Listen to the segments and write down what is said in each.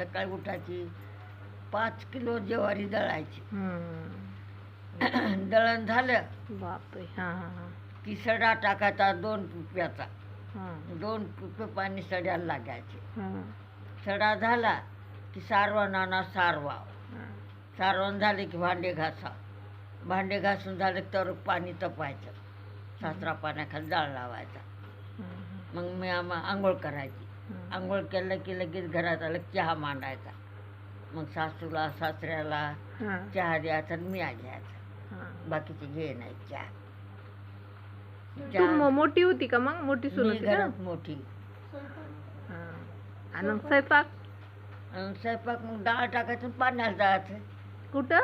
सकाळी उठायची पाच किलो ज्वारी दळायची. दळण झालं. बापरे. हां हां हां. की सडा टाकायचा दोन रुपयाचा हां दोन रुपये पाणी सड्याला लागायचे. सडा झाला की आणा सारवा. सारवण झाले की भांडे घासा. भांडे घासून झाले तर पाणी तपायचं. सासरा पाण्याखाली जाळ लावायचा. मग मी आम्हा आंघोळ करायची. आंघोळ केलं की लगेच घरात आलं की चहा मांडायचा. मग सासूला सासऱ्याला चहा द्यायचा आणि मी घ्यायचा. बाकीचे घे नाही चहा. तू चहा. म- मोठी होती का मग? मोठी सून मी होती का? घरात मोठी. हां. आणि मग स्वयंपाक? आणि स्वयंपाक मग डाळ टाकायचं आणि पाण्याला जायचं. कुठं?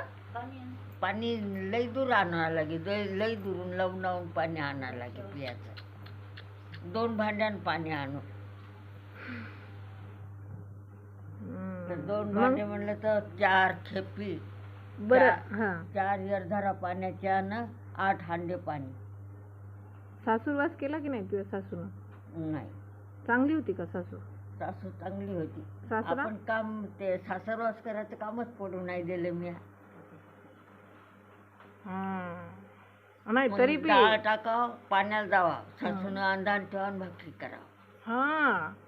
पाणी लई दूर आणावं लागे लई लई दुरून लावून लावून पाणी आणावं लागे पियाचं. दोन भांड्यानं पाणी आणू हम्म. दोन भांडे म्हणलं तर चार खेपी बरं हां. चार एरधारा पाण्याच्या न आठ हांडे पाणी. सासूरवास केला की नाही तुझ्या सासून? नाही. चांगली होती का सासू? सासू चांगली होती. सासरा आपण काम ते सासरवास करायचं कामच पडू नाही दिलं मी. हां. नाही मग तरी बी डाळ टाकाव पाण्याला जावा. सासून अंधान ठेवा भाकरी करावं. हां.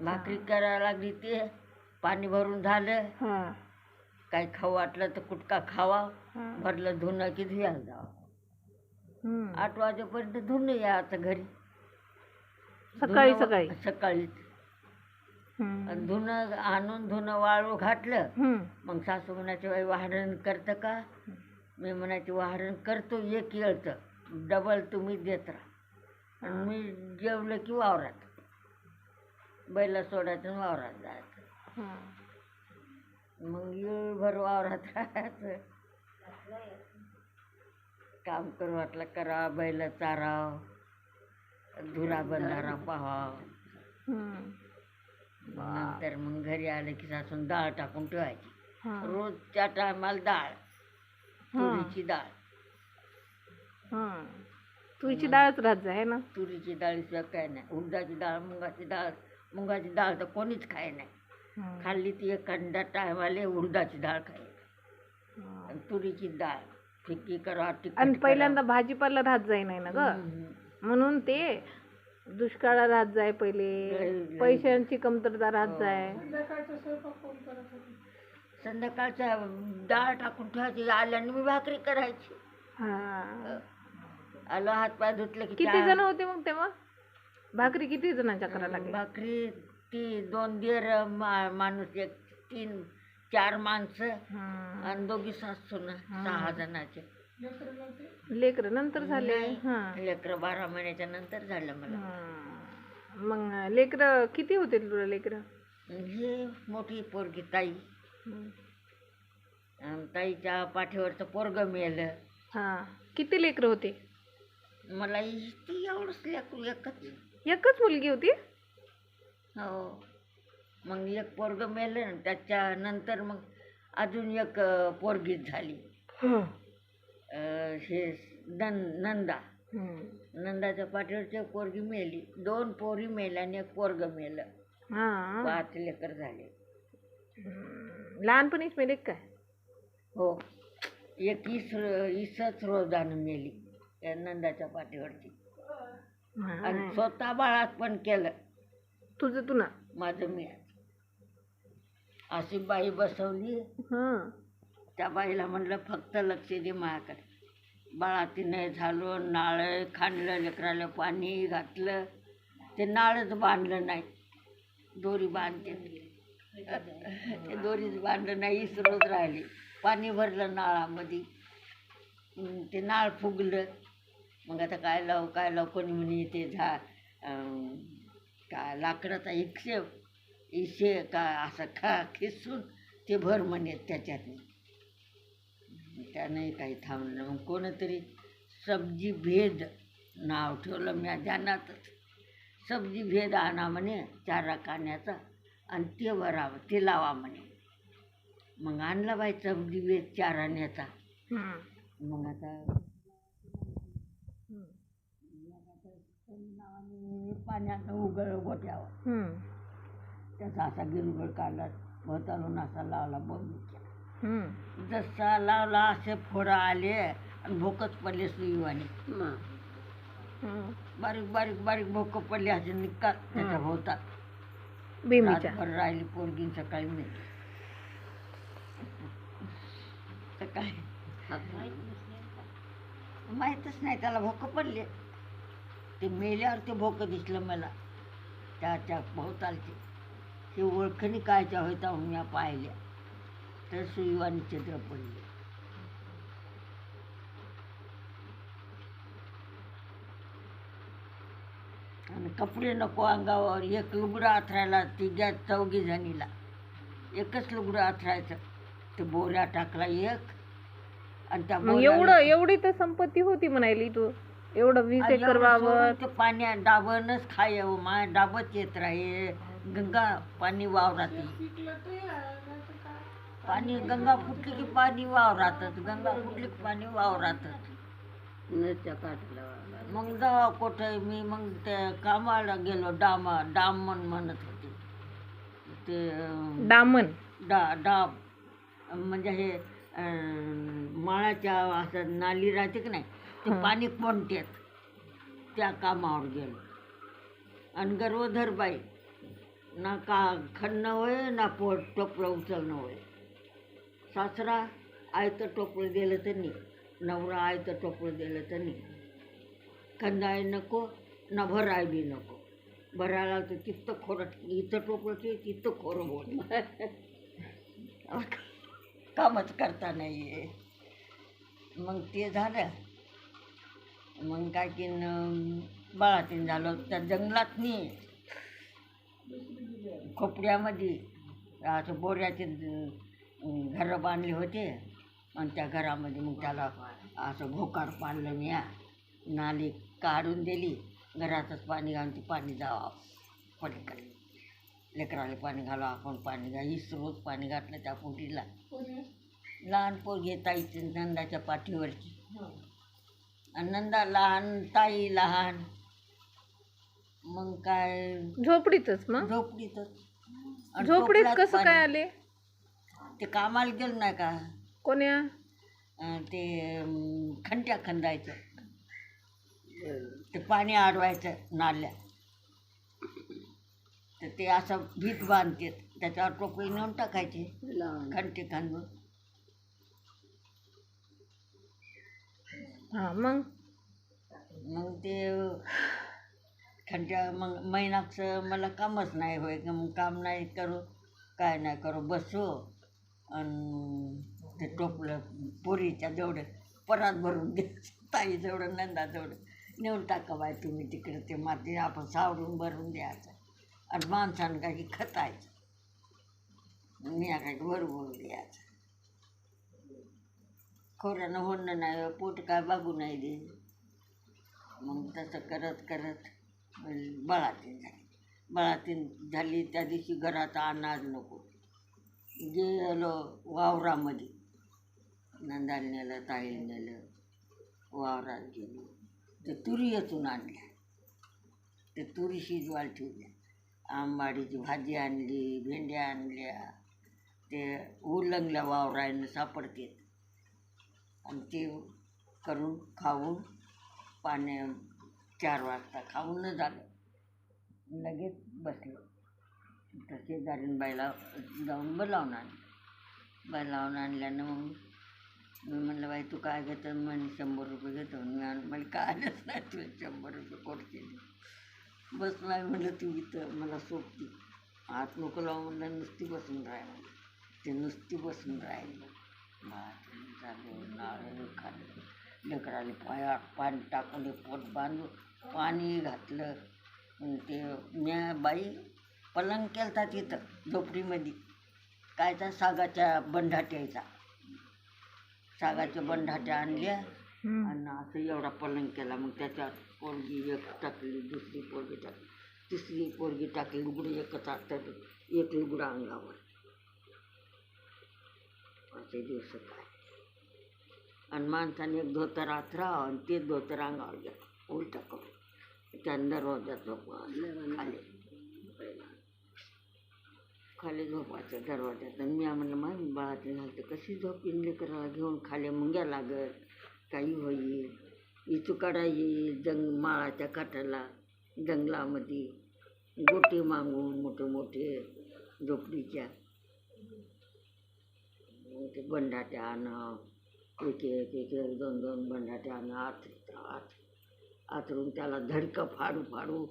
भाकरी करायला लागली ते. पाणी भरून झालं. हां. काही खाऊ वाटलं तर कुटका खावा. हां. भरलं धुणं की धुयाला जावं. हम्म. आठ वाजेपर्यंत धुणं यायचं घरी. सकाळी धुणं- सकाळी. सकाळी. हम्म. आणि धुणं आणून धुणं वाळू घातलं. हम्म. मग सासू म्हणायची बाई वाहरण करतं का? मी म्हणायची वाहरण करतो एक येळचं. डबल तुम्ही देत राहा. आणि मी जेवलं की वावरात. बैला सोडायचं वावरात जायचं हां. मग येळभर वावरात राहायचं काम करू वाटलं करा बैल चाराव धुरा बंधारा पाहाव. नंतर मग घरी आलं की सासून डाळ टाकून ठेवायची हां. रोजच्या टायमाला डाळ तुरीची डाळ हां. तुरीची डाळच राहत जाय ना तुरीची डाळीशिवाय काय नाही उडदाची डाळ मुगाची डाळ मुगाची डाळ तर कोणीच खाय नाही. खाल्ली ती एखाद्या टायमाला उडदाची डाळ खाय. आणि तुरीची डाळ फिक्की करा आणि. पहिल्यांदा भाजीपाला राहत जाई नाही ना ग. म्हणून ते दुष्काळा राहत जाय पहिले. पैशांची कमतरता राहत हो. जाय. संध्याकाळच्या डाळ टाकून ठेवायची. आल्याने मी भाकरी करायची. हा. आलं हात पाय धुतले की किती जण होते मग तेव्हा? भाकरी किती जणांच्या करायला लागली भाकरी ती दोन दीर मा- माणूस एक तीन चार माणसं हं. आणि दोघी सासू ना सहा जणाचे. लेकरं नंतर झाले. हा. लेकरं बारा महिन्याच्या नंतर झालं मला. मग लेकरं किती होते तुला लेकरं? हे मोठी पोरगी ताई. ताईच्या पाठीवरचं पोरग मेलं. हा. किती लेकरं होते? मला ती एवढंच लेकरू एकच. एकच मुलगी होती? हो. मग एक पोरग मेलं त्याच्यानंतर मग अजून एक अं, पोरगीच झाली. अं, हे नं नंदा. हं. नंदाच्या पाठीवरची एक पोरगी मेली. दोन पोरी मेल्या आणि एक पोरग मेलं. हा. पाच लेकर झाले. लहानपणीच मेले काय? हो. एक इस इसच रोजानं मेली त्या नंदाच्या पाठीवरची. आणि. स्वतः बाळात पण केलं. तुझं तू ना. माझं मी. अशी बाई बसवली. हं. त्या बाईला म्हणलं फक्त लक्ष दे माझ्याकडे. बाळाती नाही झालं नाळ खाणलं लेकराला पाणी घातलं. ते नाळच बांधलं नाही. दोरी बांधते. ते दोरीच बांधलं नाही इसरोच राहिली. पाणी भरलं नाळामध्ये. ते नाळ फुगलं. मग आता काय लाव काय लाव कोणी म्हणे ते झा काय लाकडाचा इक्षे इशे का असं खा खिसून ते भर म्हणे त्याच्यात त्यानंही काही थांबलं. मग कोणतरी सब्जी भेद नाव ठेवलं मी ध्यानातच सब्जी भेद आणा म्हणे चारा काण्याचा आणि ते भरावं ते लावा म्हणे. मग आणला बाई सब्जी भेद चार आण्याचा हं. मग आता हं. गोट्यावर हं. त्या त्याचा असा गिरगड काढला भोवतालून असा लावला हम्म. जसा लावला असे फोडं आले आणि भोकच पडले सुईवाने हम्म. बारीक बारीक बारीक भोकं पडले असे निघतात त्याच्या. भोवतात भीमीच्या. रातभर राहिली पोरगी सकाळी नाही तर काय माहीतच नाही त्याला भोकं पडले. ते मेल्यावर ते भोकं दिसलं मला. त्याच्या भोवतालचे. ते ओळखणी कायच्या होत्या मी पाहिल्या. तर सुईवानी चित्र पडले. आणि कपडे नको अंगावर. एक लुगडं आथरायला तिघ्या चौघी जणीला. एकच लुगडं आथरायचं. ते बोऱ्या टाकला एक. आणि त्या एवढं एवढी तर संपत्ती होती म्हणायली तू. एवढं वीस एकर वावर. ते पाणी डाबनच खाय माय डाबच येत राहे. गंगा पाणी वावरात पाणी गंगा फुटली की पाणी वावरातच गंगा फुटली की पाणी वावरातच मग जेव्हा कुठं मी मग ते कामाला गेलो डामा डामन म्हणत होते. ते अं, दामन डा डाब म्हणजे हे अं, माळाच्या असं नाली राहते की नाही? ते. पाणी कोणत्यात? त्या कामावर गेलो. आणि गर्वधर बाई ना का खणणं होय ना पोट टोपलं उचलणं होय. सासरा आयतं टोपलं दिलं तर नाही नवरा आयतं टोपलं दिलं तर नाही खंदाय नको ना भराय बी नको. भरायला तर तिथं खोरं इथं टोपलं ते तिथं खोरं बोल कामच करता नाही आहे मग ते झालं. मग काय की न बाळातीन झालं त्या जंगलात नाही खोपड्यामध्ये असं बोऱ्याचे घरं बांधले होते. आणि त्या घरामध्ये मग त्याला असं भोकाड पाडलं मी नाली काढून दिली. घरातच पाणी घालून ते पाणी जावं पलीकडे. लेकराला पाणी घालावं आपण पाणी घा वीस रोज पाणी घातलं त्या पोटीला. लहान पोरगी ताईची नंदाच्या पाठीवरची. आणि नंदा लहान ताई लहान. मग काय? झोपडीतच मग? झोपडीतच. आणि झोपडीत कसं पाणी. काय आले? ते कामाला गेलं नाही का? कोण्या? अं, ते अं, खंट्या खंदायचं. ते पाणी अडवायचं नाल्या. तर ते असं भीत बांधते. त्याच्यावर टोपली नेऊन टाकायची. खंटे खांदून. हा मग? मग ते खंट्या मग महिनाचं मला कामच नाही होय का मग काम नाही करू काय नाही करू बसू. आणि ते टोपलं पोरीच्या जेवढं परात भरून दे ताई जेवढं नंदा जेवढं नेऊन टाका बाय तुम्ही तिकडे ते माती आपण सावरून भरून द्यायचं आणि माणसानं काही खतायचं. मी काय बरोबर द्यायचं खोऱ्यानं होणं नाही पोट काय बघू नाही दे मग तसं करत करत बळातीन झाली. बळातीन झाली त्या दिवशी घरात अनाज नको. गेलो वावरामध्ये. नंदाला नेलं ताईला नेलं वावरात गेलो. ते तुरी येथून आणल्या. ते तुरी शिजवायला ठेवल्या. आंबाडीची भाजी आणली भेंड्या आणल्या. ते उलंगल्या वावरायनं सापडतात. आणि ते करून खाऊन पाण्या चार वाजता खाऊन न झालं. लगेच बसलो. तर शेजारीन बाईला जाऊन बोलावून आणलं. बोलावून आणल्यानं मग मी म्हणलं बाई तू काय घेतं? म्हणे शंभर रुपये घेतो. मी मला काय आलंच नाही तुला शंभर रुपये कोट बस नाही म्हणलं तू इथं मला सोबती आत नको लावून म्हणलं नुसती बसून राह म्हणलं. ते नुसती बसून राहिली. भात नारळ खाल्लं लेकराले पाया पाणी टाकून पोट बांधून पाणी घातलं ते म्या बाई पलंग केलता तिथं. झोपडीमध्ये कायचा सागाच्या बंधाट्याचा सागाच्या बंधाट्या आणल्या आणि असं एवढा पलंग केला मग त्याच्यात पोरगी एक टाकली दुसरी पोरगी टाकली तिसरी पोरगी टाकली लुगडं एकच तर एक लुगडं अंगावर असे दिवस काय? आणि माणसाने एक धोतरात आथराव आणि ते धोतर अंगावर उलटा करून. त्या दरवाजात झोपवा खाली. खाली झोपायचं दरवाजात. आणि मी आम्हाला मामी बाळात घालते कशी झोपीन लेकराला घेऊन खाली मुंग्या लागत काही होईल. इचुकाडा येईल. जंग माळाच्या काठाला जंगलामध्ये. गोटे मागून मोठे मोठे झोपडीच्या. ते बंडाट्या आणा. एक एक एक एक दोन दोन बंडाटे आत आत आतरून त्याला धडकं फाडू फाडू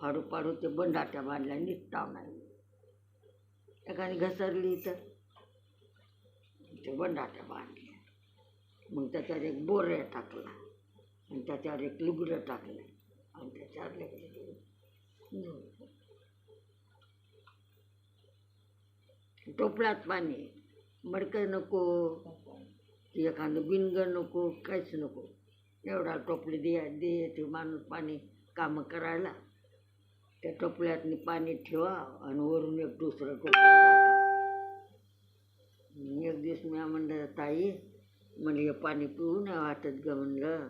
फाडू फाडू ते बंडाट्या बांधल्या निघताव नाही. एखादी घसरली तर ते बंडाट्या बांधल्या. मग त्याच्यावर एक बोऱ्या टाकला आणि त्याच्यावर एक लुगडं टाकलं आणि त्याच्यावर लेकरं टोपलात पाणी. मडकं नको. की एखादं बिनगं नको काहीच नको. एवढा टोपली दिया दे ते माणूस पाणी कामं करायला. त्या टोपल्यातनी पाणी ठेवा आणि वरून एक दुसरं टोपलं एक दिवस मी म्हणलं ताई म्हणलं हे पाणी पिऊ नये वाटत ग म्हणलं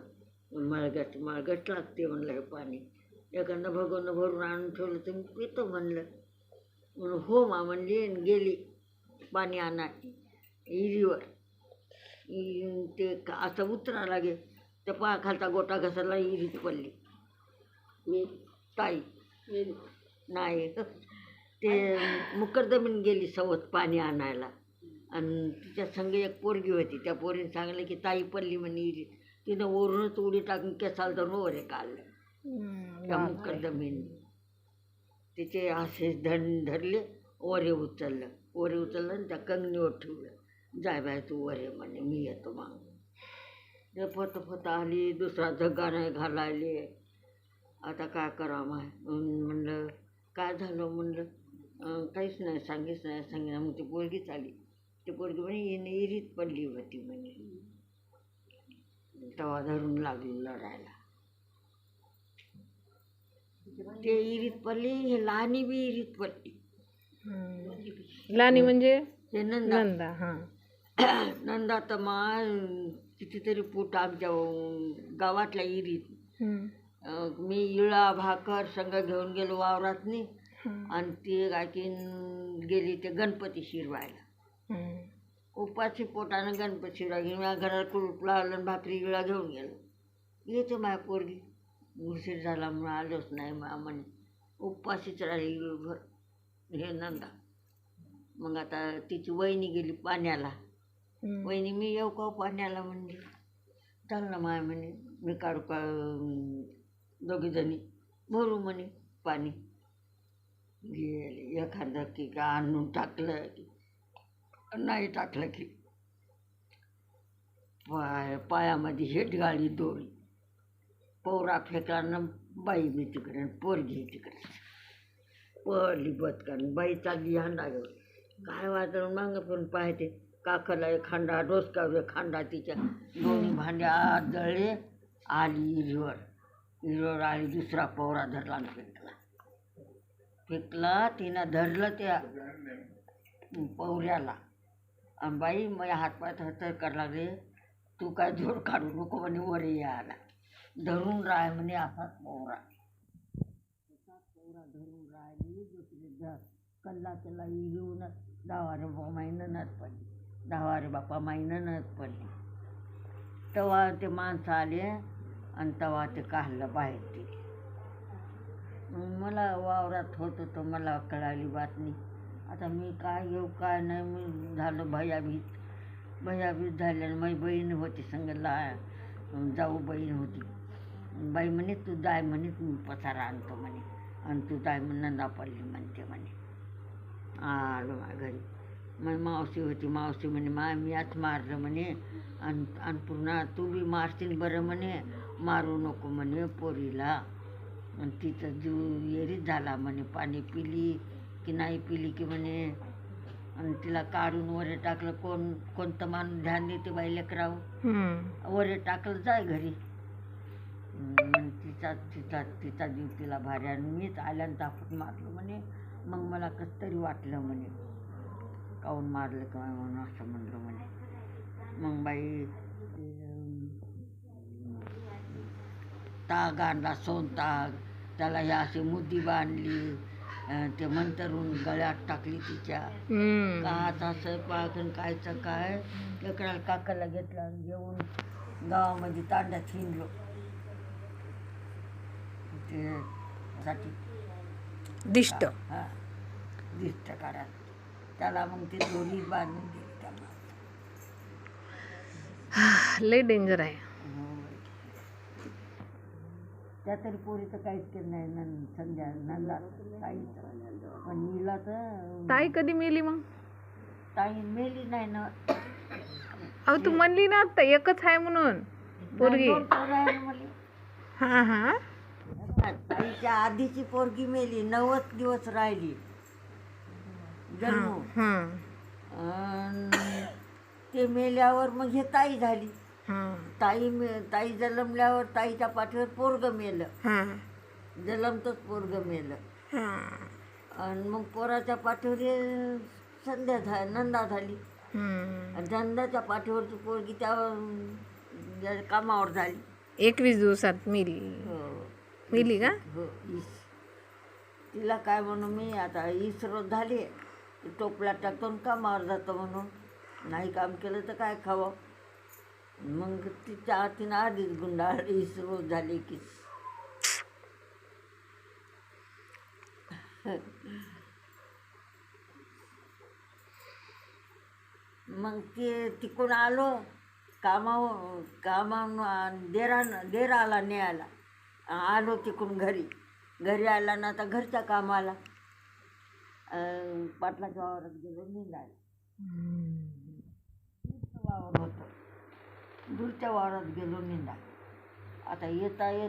मळगट मळगट लागते म्हणलं हे पाणी. एखादं भगवनं भरून आणून ठेवलं तर मी पितो म्हणलं. म्हणून हो मा म्हणली आणि गेली पाणी आणाय इरीवर. ते का- असं उतरा लागे त्या पायाखालचा गोटा घसरला इरीत पडली. मी ताई नाही. ते मुकरदमीन गेली सवत पाणी आणायला. आणि तिच्या संग एक पोरगी होती. त्या पोरीने सांगितलं की ताई पडली म्हणे इरीत. तिनं वरूनच उडी टाकून केसाला धरून वरे काढलं. त्या. मुकरदमीन. तिचे असे धन धरले वरे उचललं. वरे उचललं आणि त्या कंगणीवर ठेवलं. जाय बाय तू वरे म्हणे मी येतो मग. ते फत फत आली दुसरा धगा नाही घालायले. आता काय करावं माय? म्हणलं काय झालं म्हणलं? काहीच नाही सांगेच नाही सांगितलं. मग ती पोरगीच आली. ती पोरगी म्हणे हिने इरीत पडली होती म्हणे. तेव्हा धरून लागली लढायला. ते इरीत पडली हे लहानी बी इरीत पडली. लानी म्हणजे? हे नंदा. नंदा हा. नंदा तर मा कितीतरी फूट आमच्या गावातल्या इरीत. मी इळा भाकर संग घेऊन गेलो वावरातनी. आणि ती गायकीन गेली ते गणपती शिरवायला. उपाशी पोटानं गणपती शिरवा घेऊन माझ्या घरात कुलूप लावलं आणि भाकरी इळा घेऊन गेलो. येते माझ्या पोरगी. उशीर झाला म्हणून आलोच नाही मा म्हणे. उपाशीच राहिली इळभर. हे नंदा. मग आता तिची वहिनी गेली पाण्याला. वहिनी मी येऊ का पाण्याला म्हणली. चाल ना माय म्हणे मी काढू का दोघीजणी भरू म्हणे पाणी. गेले एखादं की का आणून टाकलं की नाही टाकलं की. पाय पायामध्ये हेट गाडी दोरी. पोरा फेकला ना बाई बी तिकडे पोरगी तिकडे. पडली बदकान बाई चालली हांडा घेऊन काय वाजवून मागं पण पाहते. काकला एक खांडा? डोसकावे खांडा तिच्या दोन्ही भांडे आत जळले आली इरीवर इरीवर आली दुसरा पोरा धरला आणि फेकला. फेकला तिनं धरलं त्या पवऱ्याला. बाई माझ्या हातपाय थरथर करायला लागले. तू काय जोर काढू नको म्हणे वर यायला धरून राह म्हणे असाच पोहरा पोहरा धरून राहिली दुसरी धर कल्ला त्याला येऊन दहा रे बापा माईनं पडली दहा रे बापा माईनं नत पडली. तेव्हा ते माणसं आले आणि तेव्हा ते काढलं बाहेर ते. मला वावरात होत होतं मला कळाली बातमी. आता मी काय येऊ काय नाही मी झालं भयाभीत. भयाभीत झाल्यानं माझी बहीण होती संगला जाऊ बहीण होती. बाई म्हणे तू जाय म्हणे मी पसारा आणतो म्हणे. आणि तू जाय म्हणे नंदा पडली म्हणते म्हणे. आलो मा घरी. मग मावशी होती मावशी म्हणे मा मी आज मारलं म्हणे आणि आणि पुन्हा तू बी मारशील बरं म्हणे मारू नको म्हणे पोरीला आणि तिचा जीव येरीत झाला म्हणे पाणी पिली की नाही पिली की म्हणे आणि तिला काढून वरे टाकलं कोण कोणतं माणूस ध्यान देते बाई लेकरावर हम्म. वरे टाकलं जाय घरी मग तिचा तिचा तिचा जीव तिला भारी आणि मीच आल्यानं तापून मारलं म्हणे मग मला कसं तरी वाटलं म्हणे काऊन मारलं का म्हणून असं म्हणलं म्हणे. मग बाई ताग आणला सोन ताग. त्याला हे अशी मुद्दी बांधली. ते मंतरून गळ्यात टाकली तिच्या. का स्वयंपाक आणि कायचं काय? लेकराला काकाला घेतलं आणि घेऊन गावामध्ये तांड्यात हिंडलो ते साठी. दिष्ट. हा दिसतं काढा त्याला मग ते दोरी बांधून दिली त्याला. लय डेंजर आहे. त्या तरी पोरी तर काहीच केलं नाही संध्या नंदा ताईचं पण हिला तर ताई कधी मेली मग? ताई मेली नाही ना. अहो तू म्हणली ना आता एकच आहे म्हणून पोरगी. दोन पोरं आहे ना मला. हा हा. ताईच्या आधीची पोरगी मेली नव्वद दिवस राहिली. जन्म. हा अन ते मेल्यावर मग हे ताई झाली. हा. ताई मे ताई जन्मल्यावर ताईच्या पाठीवर पोरग मेलं. हा. जन्मतच पोरग मेलं. हा. आणि मग पोराच्या पाठीवर हे संध्या झा नंदा झाली. आणि नंदाच्या पाठीवरची पोरगी त्या कामावर झाली. एकवीस दिवसात मेली. हो. मेली का? हो इस. तिला काय म्हणू मी आता इसरो झाली. टोपला टाकतो का कामावर जातो म्हणून? नाही काम केलं तर काय खावं? मग तिच्या हातीनं आधीच गुंडाळ सुरू झाली की. मग ते तिकडून आलो कामावर कामा देरा आला न्यायला. आलो तिकडून घरी. घरी आला ना आता घरच्या कामाला. पाटलाच्या वावरात गेलो निघायला वावर होतं. दूरच्या वावरात गेलो निंदा आता येता येत